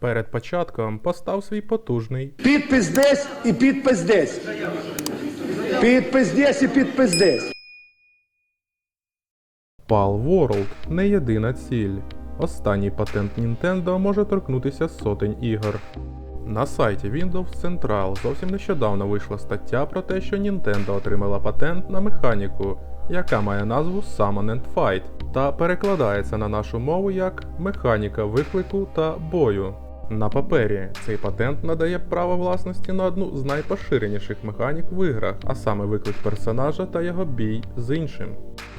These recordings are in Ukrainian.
Перед початком постав свій потужний Підпис десь і підпис десь. Підпис десь і підпис десь. Pal World не єдина ціль. Останній патент Nintendo може торкнутися сотень ігор. На сайті Windows Central зовсім нещодавно вийшла стаття про те, що Nintendo отримала патент на механіку, яка має назву Summon and Fight, та перекладається на нашу мову як механіка виклику та бою. На папері цей патент надає право власності на одну з найпоширеніших механік в іграх, а саме виклик персонажа та його бій з іншим.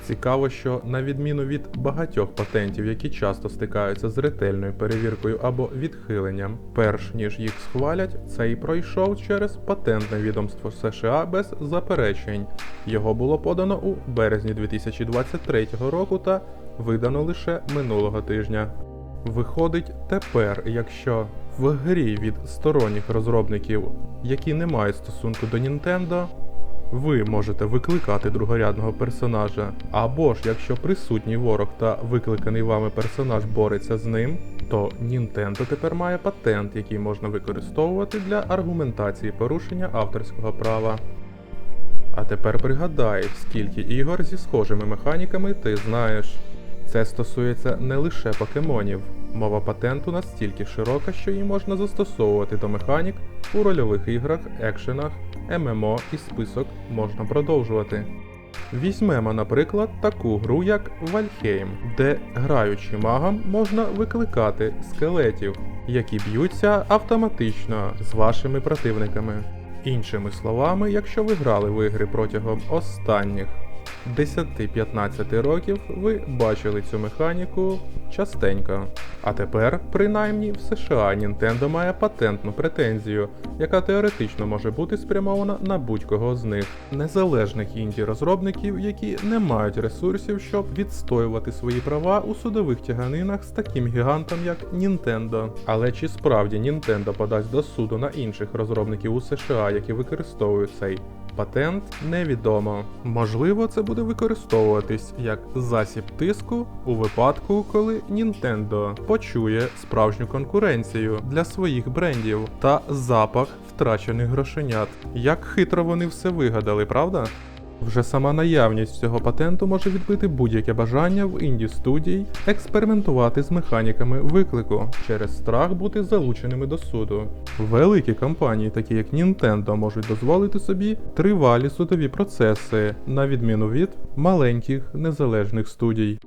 Цікаво, що на відміну від багатьох патентів, які часто стикаються з ретельною перевіркою або відхиленням, перш ніж їх схвалять, цей пройшов через патентне відомство США без заперечень. Його було подано у березні 2023 року та видано лише минулого тижня. Виходить, тепер, якщо в грі від сторонніх розробників, які не мають стосунку до Nintendo, ви можете викликати другорядного персонажа, або ж якщо присутній ворог та викликаний вами персонаж бореться з ним, то Nintendo тепер має патент, який можна використовувати для аргументації порушення авторського права. А тепер пригадай, скільки ігор зі схожими механіками ти знаєш. Це стосується не лише покемонів. Мова патенту настільки широка, що її можна застосовувати до механік у рольових іграх, екшенах, ММО і список можна продовжувати. Візьмемо, наприклад, таку гру, як Valheim, де граючи магом можна викликати скелетів, які б'ються автоматично з вашими противниками. Іншими словами, якщо ви грали в ігри протягом останніх 10-15 років, ви бачили цю механіку частенько. А тепер, принаймні, в США Nintendo має патентну претензію, яка теоретично може бути спрямована на будь-кого з них, незалежних інді-розробників, які не мають ресурсів, щоб відстоювати свої права у судових тяганинах з таким гігантом, як Nintendo. Але чи справді Nintendo подасть до суду на інших розробників у США, які використовують цей Патент невідомо. Можливо, це буде використовуватись як засіб тиску у випадку, коли Nintendo почує справжню конкуренцію для своїх брендів та запах втрачених грошенят. Як хитро вони все вигадали, правда? Вже сама наявність цього патенту може відбити будь-яке бажання в інді студій експериментувати з механіками виклику через страх бути залученими до суду. Великі компанії, такі як Nintendo, можуть дозволити собі тривалі судові процеси, на відміну від маленьких незалежних студій.